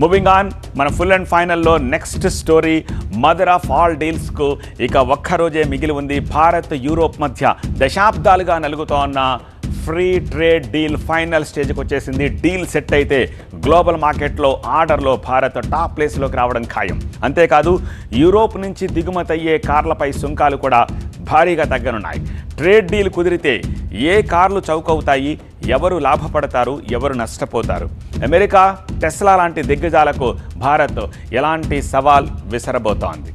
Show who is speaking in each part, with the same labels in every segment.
Speaker 1: Moving on మన full and ఫైనల్లో next story mother of all డీల్స్కు ఇక ఒక్కరోజే మిగిలి ఉంది భారత్ యూరోప్ మధ్య దశాబ్దాలుగా నలుగుతోన్న ఫ్రీ ట్రేడ్ డీల్ ఫైనల్ స్టేజ్కి వచ్చేసింది. డీల్ సెట్ అయితే గ్లోబల్ మార్కెట్లో ఆర్డర్లో భారత్ టాప్ ప్లేస్లోకి రావడం ఖాయం. అంతేకాదు యూరోప్ నుంచి దిగుమతి అయ్యే కార్లపై సుంకాలు కూడా భారీగా తగ్గనున్నాయి. ట్రేడ్ డీల్ కుదిరితే ఏ కార్లు చౌకవుతాయి? ఎవరు లాభపడతారు ఎవరు నష్టపోతారు? అమెరికా టెస్లా లాంటి దిగ్గజాలకు భారత్ ఎలాంటి సవాల్ విసరబోతోంది?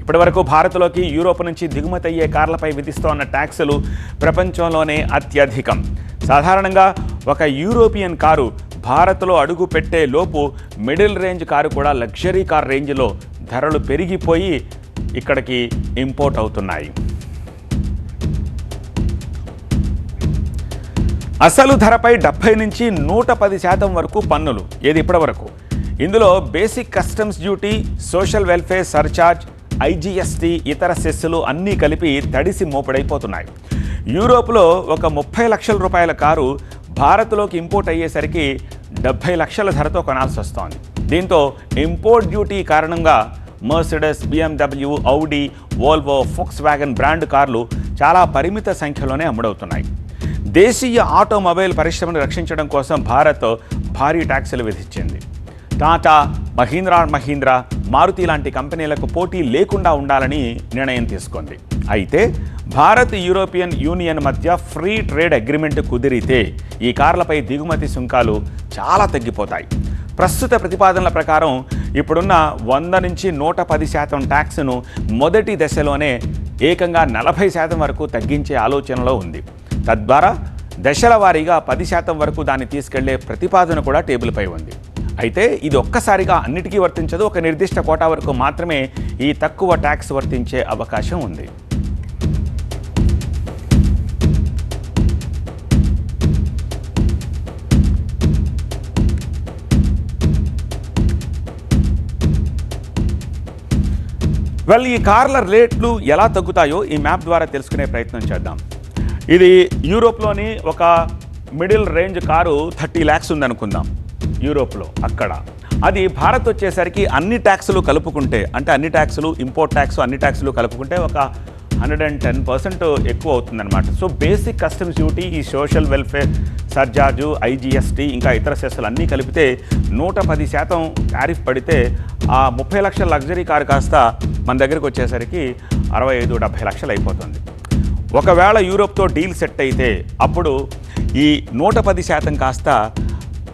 Speaker 1: ఇప్పటివరకు భారత్లోకి యూరోప్ నుంచి దిగుమతి అయ్యే కార్లపై విధిస్తోన్న ట్యాక్సులు ప్రపంచంలోనే అత్యధికం. సాధారణంగా ఒక యూరోపియన్ కారు భారత్లో అడుగు పెట్టే లోపు మిడిల్ రేంజ్ కారు కూడా లగ్జరీ కార్ రేంజ్లో ధరలు పెరిగిపోయి ఇక్కడికి ఇంపోర్ట్ అవుతున్నాయి. అసలు ధరపై డెబ్బై నుంచి నూట పది శాతం వరకు పన్నులు. ఏది ఇప్పటి వరకు ఇందులో basic customs duty social welfare surcharge IGST ఇతర సెస్సులు అన్నీ కలిపి తడిసి మోపడైపోతున్నాయి. యూరోప్లో ఒక ముప్పై లక్షల రూపాయల కారు భారత్లోకి ఇంపోర్ట్ అయ్యేసరికి డెబ్బై లక్షల ధరతో కొనాల్సి వస్తోంది. దీంతో ఇంపోర్ట్ డ్యూటీ కారణంగా Mercedes BMW Audi Volvo Volkswagen brand కార్లు చాలా పరిమిత సంఖ్యలోనే అమ్ముడవుతున్నాయి. దేశీయ ఆటోమొబైల్ పరిశ్రమను రక్షించడం కోసం భారత్ భారీ ట్యాక్సులు విధించింది. టాటా మహీంద్రా మహీంద్రా మారుతి లాంటి కంపెనీలకు పోటీ లేకుండా ఉండాలని నిర్ణయం తీసుకుంది. అయితే భారత్ యూరోపియన్ యూనియన్ మధ్య ఫ్రీ ట్రేడ్ అగ్రిమెంట్ కుదిరితే ఈ కార్లపై దిగుమతి సుంకాలు చాలా తగ్గిపోతాయి. ప్రస్తుత ప్రతిపాదనల ప్రకారం ఇప్పుడున్న వంద నుంచి నూట పది శాతం ట్యాక్స్ను మొదటి దశలోనే ఏకంగా నలభై శాతం వరకు తగ్గించే ఆలోచనలో ఉంది. తద్వారా దశల వారీగా పది శాతం వరకు దాన్ని తీసుకెళ్ళే ప్రతిపాదన కూడా టేబుల్పై ఉంది. అయితే ఇది ఒక్కసారిగా అన్నిటికీ వర్తించదు ఒక నిర్దిష్ట కోటా వరకు మాత్రమే ఈ తక్కువ ట్యాక్స్ వర్తించే అవకాశం ఉంది. వెల్ ఈ కార్ల రేట్లు ఎలా తగ్గుతాయో ఈ మ్యాప్ ద్వారా తెలుసుకునే ప్రయత్నం చేద్దాం. ఇది యూరోప్లోని ఒక middle range car thirty lakhs ఉందనుకుందాం యూరోప్లో అక్కడ. అది భారత్ వచ్చేసరికి అన్ని ట్యాక్సులు కలుపుకుంటే అంటే అన్ని ట్యాక్సులు ఇంపోర్ట్ ట్యాక్స్ అన్ని ట్యాక్సులు కలుపుకుంటే ఒక హండ్రెడ్ అండ్ టెన్ పర్సెంట్ ఎక్కువ అవుతుందన్నమాట. సో బేసిక్ కస్టమ్స్ డ్యూటీ ఈ సోషల్ వెల్ఫేర్ సర్జార్జు ఐజీఎస్టీ ఇంకా ఇతర సెస్సులు అన్నీ కలిపితే నూట పది శాతం టారిఫ్ పడితే ఆ ముప్పై లక్షల లగ్జరీ కారు కాస్త మన దగ్గరికి వచ్చేసరికి అరవై ఐదు డెబ్భై లక్షలు అయిపోతుంది. ఒకవేళ యూరోప్తో డీల్ సెట్ అయితే అప్పుడు ఈ నూట పది శాతం కాస్త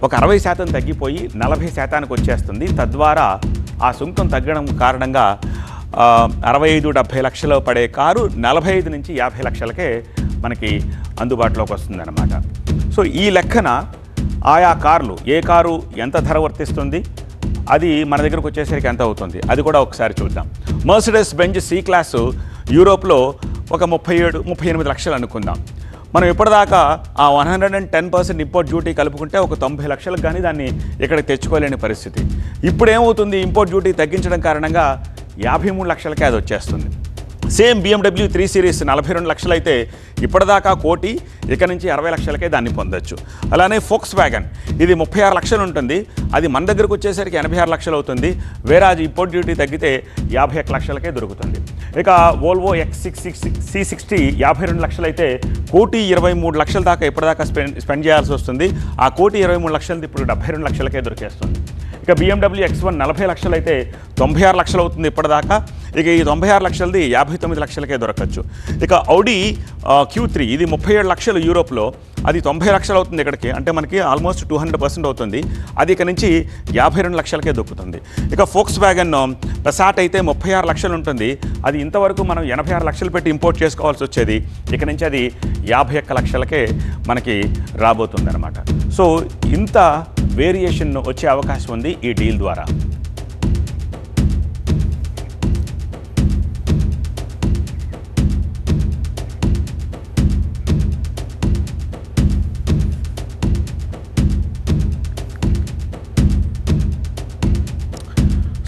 Speaker 1: ఒక అరవై శాతం తగ్గిపోయి నలభై శాతానికి వచ్చేస్తుంది. తద్వారా ఆ సుంకం తగ్గడం కారణంగా అరవై ఐదు డెబ్భై లక్షలు పడే కారు నలభై ఐదు నుంచి యాభై లక్షలకే మనకి అందుబాటులోకి వస్తుందన్నమాట. సో ఈ లెక్కన ఆయా కార్లు ఏ కారు ఎంత ధర వర్తిస్తుంది అది మన దగ్గరకు వచ్చేసరికి ఎంత అవుతుంది అది కూడా ఒకసారి చూద్దాం. మర్సిడెస్ బెంజ్ సి క్లాసు యూరోప్లో ఒక ముప్పై ఏడు ముప్పై ఎనిమిది లక్షలు అనుకుందాం. మనం ఇప్పటిదాకా ఆ one hundred and ten percent import duty కలుపుకుంటే ఒక తొంభై లక్షలకు కానీ దాన్ని ఇక్కడికి తెచ్చుకోలేని పరిస్థితి. ఇప్పుడు ఏమవుతుంది ఇంపోర్ట్ డ్యూటీ తగ్గించడం కారణంగా యాభై మూడు లక్షలకే అది వచ్చేస్తుంది. సేమ్ బీఎండబ్ల్యూ త్రీ సిరీస్ నలభై రెండు లక్షలు అయితే ఇప్పటిదాకా కోటి ఇక నుంచి అరవై లక్షలకే దాన్ని పొందొచ్చు. అలానే ఫోక్స్ వ్యాగన్ ఇది ముప్పై ఆరు లక్షలు ఉంటుంది. అది మన దగ్గరకు వచ్చేసరికి ఎనభై ఆరు లక్షలు అవుతుంది. వేరే అది ఇంపోర్ట్ డ్యూటీ తగ్గితే యాభై ఒక్క లక్షలకే దొరుకుతుంది. ఇక Volvo X six six C sixty యాభై రెండు లక్షలు అయితే కోటి ఇరవై మూడు లక్షల దాకా ఇప్పటిదాకా స్పెండ్ స్పెండ్ చేయాల్సి వస్తుంది. ఆ కోటి ఇరవై మూడు లక్షలది ఇప్పుడు డెబ్బై రెండు లక్షలకే దొరికేస్తుంది. ఇక బిఎండబ్ల్యూ ఎక్స్ వన్ నలభై లక్షలు అయితే తొంభై ఆరు లక్షలు అవుతుంది ఇప్పటిదాకా. ఇక ఈ తొంభై ఆరు లక్షలది యాభై తొమ్మిది లక్షలకే దొరకచ్చు. ఇక ఔడి క్యూ త్రీ ఇది ముప్పై ఏడు లక్షలు యూరోప్లో. అది తొంభై లక్షలు అవుతుంది ఇక్కడికి. అంటే మనకి ఆల్మోస్ట్ టూ హండ్రెడ్ పర్సెంట్ అవుతుంది. అది ఇక నుంచి యాభై రెండు లక్షలకే దొక్కుతుంది. ఇక ఫోక్స్ వ్యాగన్ పసాట్ అయితే ముప్పై ఆరు లక్షలు ఉంటుంది. అది ఇంతవరకు మనం ఎనభై ఆరు లక్షలు పెట్టి ఇంపోర్ట్ చేసుకోవాల్సి వచ్చేది. ఇక నుంచి అది యాభై ఒక్క లక్షలకే మనకి రాబోతుంది అనమాట సో ఇంత వేరియేషన్ వచ్చే అవకాశం ఉంది ఈ డీల్ ద్వారా.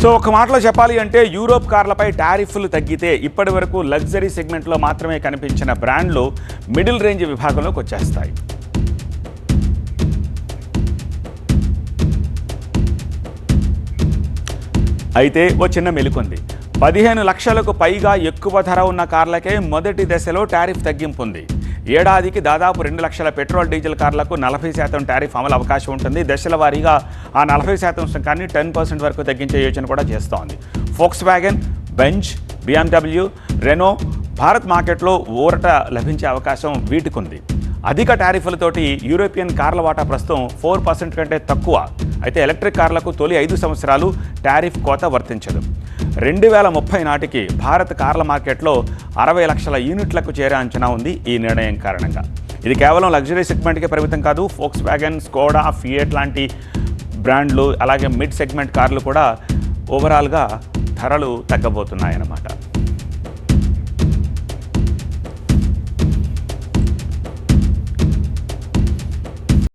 Speaker 1: సో ఒక మాటలో చెప్పాలి అంటే యూరోప్ కార్లపై టారిఫ్లు తగ్గితే ఇప్పటి వరకు లగ్జరీ సెగ్మెంట్లో మాత్రమే కనిపించిన బ్రాండ్లు మిడిల్ రేంజ్ విభాగంలోకి వచ్చేస్తాయి. అయితే ఓ చిన్న మెలుకుంది. పదిహేను లక్షలకు పైగా ఎక్కువ ధర ఉన్న కార్లకే మొదటి దశలో టారిఫ్ తగ్గింపు ఉంది. ఏడాదికి దాదాపు రెండు లక్షల పెట్రోల్ డీజిల్ కార్లకు నలభై శాతం టారిఫ్ అమలు అవకాశం ఉంటుంది. దశల వారీగా ఆ నలభై శాతం సుంకాన్ని టెన్ పర్సెంట్ వరకు తగ్గించే యోచన కూడా చేస్తోంది. Volkswagen Benz BMW Renault Bharat మార్కెట్లో ఊరట లభించే అవకాశం వీటికుంది. అధిక టారిఫ్లతోటి యూరోపియన్ కార్ల వాటా ప్రస్తుతం ఫోర్ పర్సెంట్ కంటే తక్కువ. అయితే ఎలక్ట్రిక్ కార్లకు తొలి ఐదు సంవత్సరాలు టారిఫ్ కోత వర్తించదు. రెండు వేల ముప్పై నాటికి భారత్ కార్ల మార్కెట్లో అరవై లక్షల యూనిట్లకు చేరే అంచనా ఉంది ఈ నిర్ణయం కారణంగా. ఇది కేవలం లగ్జరీ సెగ్మెంట్కే పరిమితం కాదు ఫోక్స్ వ్యాగన్ స్కోడా ఫియట్ లాంటి బ్రాండ్లు అలాగే మిడ్ సెగ్మెంట్ కార్లు కూడా ఓవరాల్గా ధరలు తగ్గబోతున్నాయన్నమాట.